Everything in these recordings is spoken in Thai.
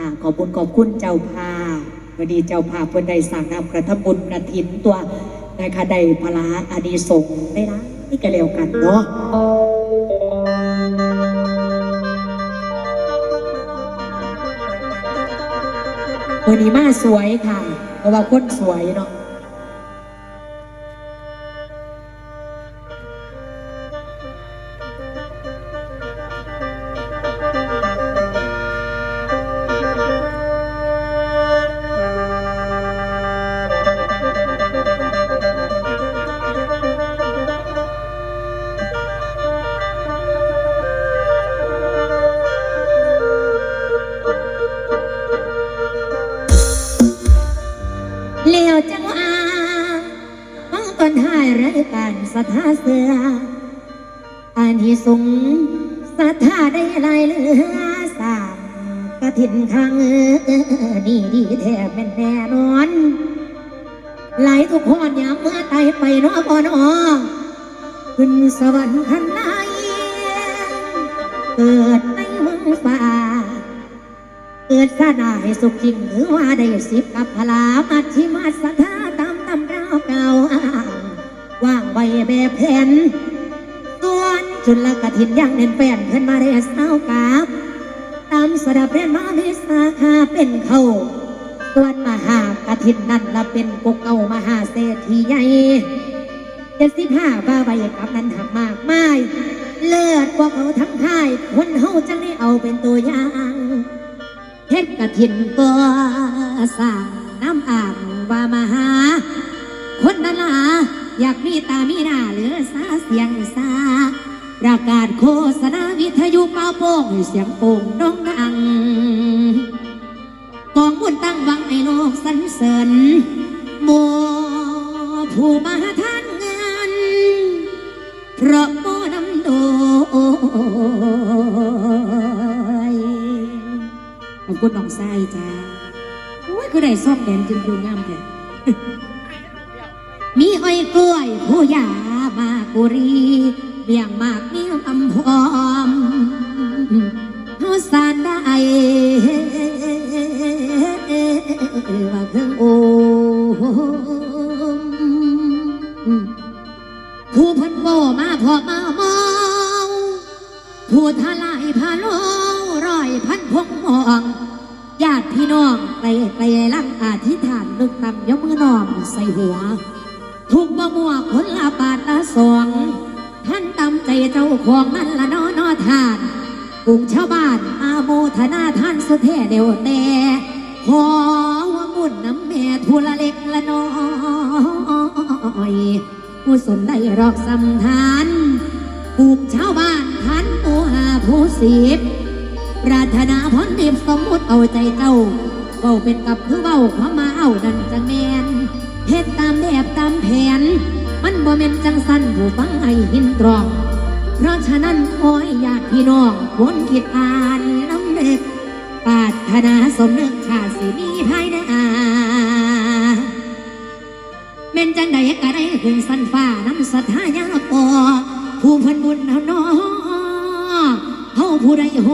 ค่ะขอบคุณขอบคุณเจ้าภาพวันนี้เจ้าภาพเพื่อนได้สั่งนำกระทบุญกระถินตัวนะคะได้พลาอาดีสงส์ได้ละนี่ก็เร็วกันเนาะวันนี้มาสวยค่ะเพราะว่าคนสวยเนาะ ฟังตอนท้ายรายการสถาเสืออันที่สูงสถาได้ลายเหลือสามกระถินข้างนี่ดีแท้เป็นแน่นอน หลายทุกคนยามเมื่อตายไปนอพอนอขึ้นสวรรค์ขันไหนเกิดในเมืองฟ้าเกิดซาดาให้สุขจริงหรือว่าได้สิบกับพลามัดที่มาสถาตา ไว้แบบแผนส่วนจุลกถินยังเน้นแฟนเพื่อนมาได้สาวกับตามสดับเรียนมามีสาขาเป็นเขาส่วนมหากถินนั่นละเป็นกุกเก่ามหาเศรษฐีใหญ่เจ็ดสิบห้าบ้าใบกับนั้นหักมากมายเลิศกว่าเขาทั้งค่ายคนเฮาจังได้เอาเป็นตัวอย่างเฮ็ดกระถินก็สร้างน้ำอ่างว่ามาหา คนนั้นล่ะ อยากมีตามีหน้าเหลือสาเสียงสาประกาศโฆษณาวิทยุเป่าโป้งเสียงโป่งน้องดังกองบุญตั้งหวังให้โลกสรรเสริญโมผู้มาทานเงินเพราะโมนำโดยขอบคุณน้องไส้จ้าโอ้ยคือได้ซ่อมแดนจนดูงามเลย มีอ้อยกล้วยผู้ยามากุรีเบี่ยงมากมีอำพอมเฮาสานได้ว่าเครื่องโอมผู้พันโบมาพอมาเมาผู้ทลายพาโลร้อยพันพงมองญาติพี่น้องไปไปลังอาธิษฐานนึกตำยกมือน้อมใส่หัว ทุกบ่มัวคนละบาทละสองท่านตำใจเจ้าของนั่นละนอนอทานกลุ่มชาวบ้านอาโมทนาท่านสุเทเดียวแต่ขอว่ามุ่นน้ำแม่ทุละเล็กละน้อยผู้สนได้รอกสำทานปลูกชาวบ้านพันผู้หาผู้สิบปรารถนาพรเดบสมมุติเอาใจเจ้าเว้าเป็นกับคือเว้าความมาเอาดันจังแมน เฮ็ดตามแบบตามแผน มันบ่แม่นจังสันผู้ฟังให้หินตรอง เพราะฉะนั้นขอให้ญาติพี่น้องควรคิดอ่านน้ำเด็กปาถนาสมนึกชาติสิมีภายในอาเม่นจังใดก็ได้ขึ้นสันฟ้าน้ำสัทธายาปอผู้เพันบุญเฮาน้อเฮาผู้ใดโห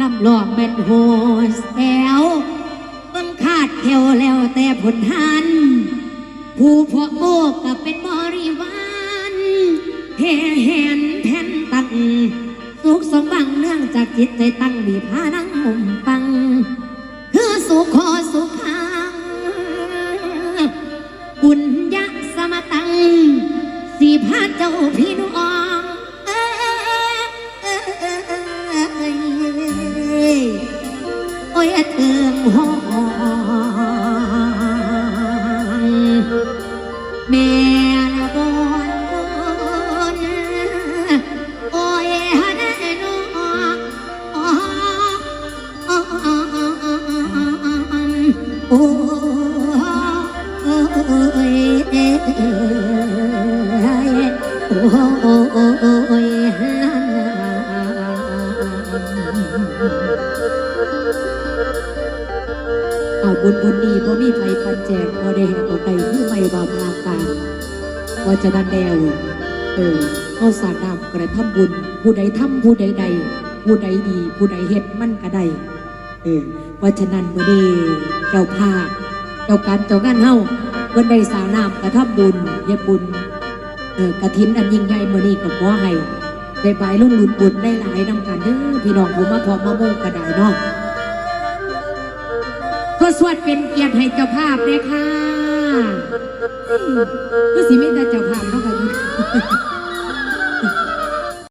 ลำลองแม่นโหแซว แถวแล้วแต่ผลหันผู้พวกโบกก็เป็นบริวารแห่แหนแผ่นตังสุขสมบังเนื่องจากจิตใจตั้งมีพานังมุมปัง คือสุขขอสุขังบุญยะสมตัง สีพาเจ้าพี่น้องเอ้ยโอ้ยเติมห้อง เอาบุญบุญนี้บ่มีไผปันแจกบ่ได้แหกออกไปคือไม่ว่าพาการว่าจะนันแนวเออเอาสาดน้ำกระทำบุญ ผู้ใดทำผู้ใดใด ผู้ใดดี ผู้ใดเฮ็ดมันก็ได้เออเพราฉะนั้นมื้อนี้เจ้าภาพเจ้าการเจ้างานเฮา เพิ่นได้สาวน้ำกระทับบุญเฮ็ดบุญเออกระถินอันยิ่งใหญ่มื้อนี้ก็ขอให้ได้ไปลงลุนบุญได้หลายนำกันเด้อพี่น้องผมมาพร้อมมาโมงก็ได้เนาะก็สวดเป็นเกียรติให้เจ้าภาพเลยค่ะก็สิมีแต่เจ้าภาพเนาะค่ะ